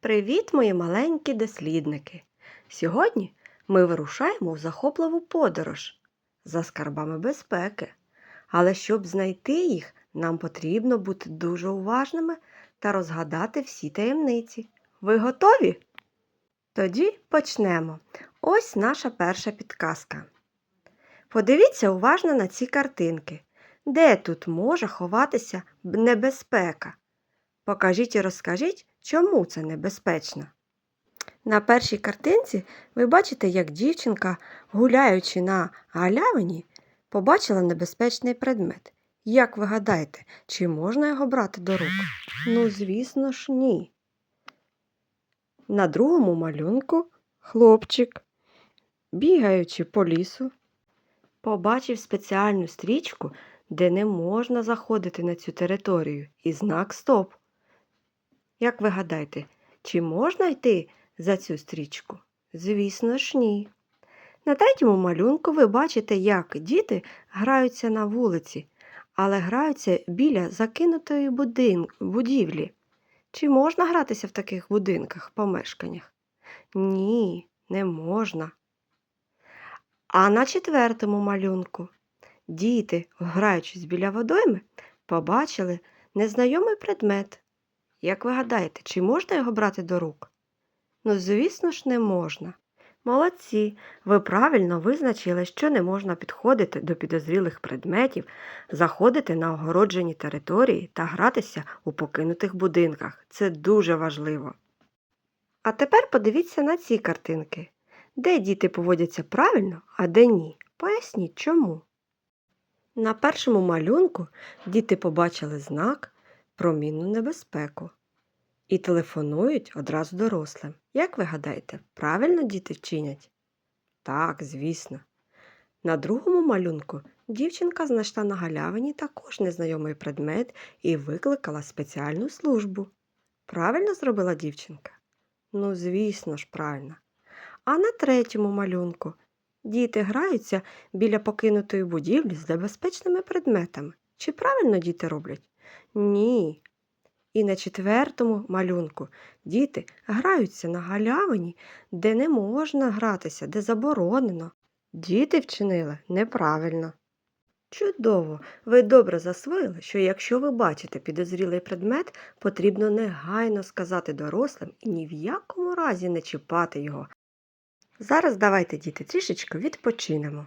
Привіт, мої маленькі дослідники! Сьогодні ми вирушаємо в захопливу подорож за скарбами безпеки. Але щоб знайти їх, нам потрібно бути дуже уважними та розгадати всі таємниці. Ви готові? Тоді почнемо. Ось наша перша підказка. Подивіться уважно на ці картинки. Де тут може ховатися небезпека? Покажіть і розкажіть, чому це небезпечно. На першій картинці ви бачите, як дівчинка, гуляючи на галявині, побачила небезпечний предмет. Як ви гадаєте, чи можна його брати до рук? Ну, звісно ж, ні. На другому малюнку хлопчик, бігаючи по лісу, побачив спеціальну стрічку, де не можна заходити на цю територію, і знак Стоп. Як ви гадаєте, чи можна йти за цю стрічку? Звісно ж, ні. На третьому малюнку ви бачите, як діти граються на вулиці, але граються біля закинутої будин... будівлі. Чи можна гратися в таких будинках, помешканнях? Ні, не можна. А на четвертому малюнку діти, граючись біля водойми, побачили незнайомий предмет. Як ви гадаєте, чи можна його брати до рук? Ну, звісно ж, не можна. Молодці, ви правильно визначили, що не можна підходити до підозрілих предметів, заходити на огороджені території та гратися у покинутих будинках. Це дуже важливо. А тепер подивіться на ці картинки. Де діти поводяться правильно, а де ні. Поясніть чому. На першому малюнку діти побачили знак про мінну небезпеку і телефонують одразу дорослим. Як ви гадаєте, правильно діти вчинять? Так, звісно. На другому малюнку дівчинка знайшла на галявині також незнайомий предмет і викликала спеціальну службу. Правильно зробила дівчинка? Ну, звісно ж, правильно. А на третьому малюнку діти граються біля покинутої будівлі з небезпечними предметами. Чи правильно діти роблять? Ні. І на четвертому малюнку діти граються на галявині, де не можна гратися, де заборонено. Діти вчинили неправильно. Чудово! Ви добре засвоїли, що якщо ви бачите підозрілий предмет, потрібно негайно сказати дорослим і ні в якому разі не чіпати його. Зараз давайте, діти, трішечки відпочинемо.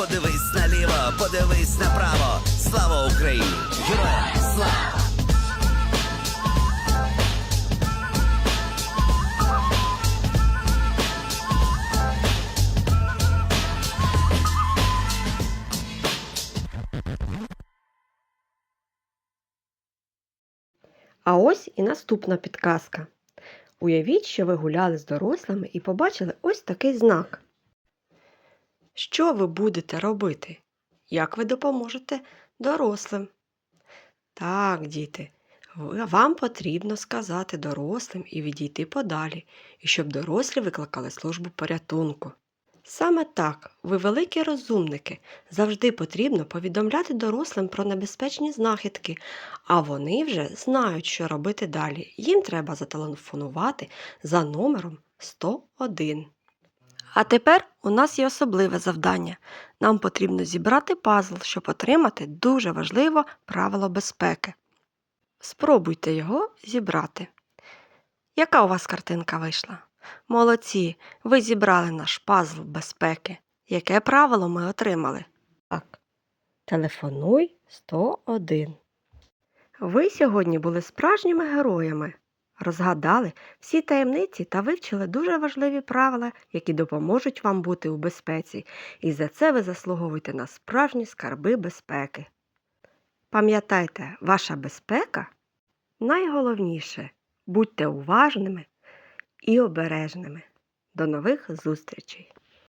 Подивись наліво, подивись направо. Слава Україні! Героям слава! А ось і наступна підказка. Уявіть, що ви гуляли з дорослими і побачили ось такий знак. Що ви будете робити? Як ви допоможете дорослим? Так, діти, вам потрібно сказати дорослим і відійти подалі, і щоб дорослі викликали службу порятунку. Саме так, ви великі розумники, завжди потрібно повідомляти дорослим про небезпечні знахідки, а вони вже знають, що робити далі. Їм треба зателефонувати за номером 101. А тепер у нас є особливе завдання. Нам потрібно зібрати пазл, щоб отримати дуже важливе правило безпеки. Спробуйте його зібрати. Яка у вас картинка вийшла? Молодці, ви зібрали наш пазл безпеки. Яке правило ми отримали? Так. Телефонуй 101. Ви сьогодні були справжніми героями. Розгадали всі таємниці та вивчили дуже важливі правила, які допоможуть вам бути у безпеці, і за це ви заслуговуєте на справжні скарби безпеки. Пам'ятайте, ваша безпека найголовніше. Будьте уважними і обережними. До нових зустрічей!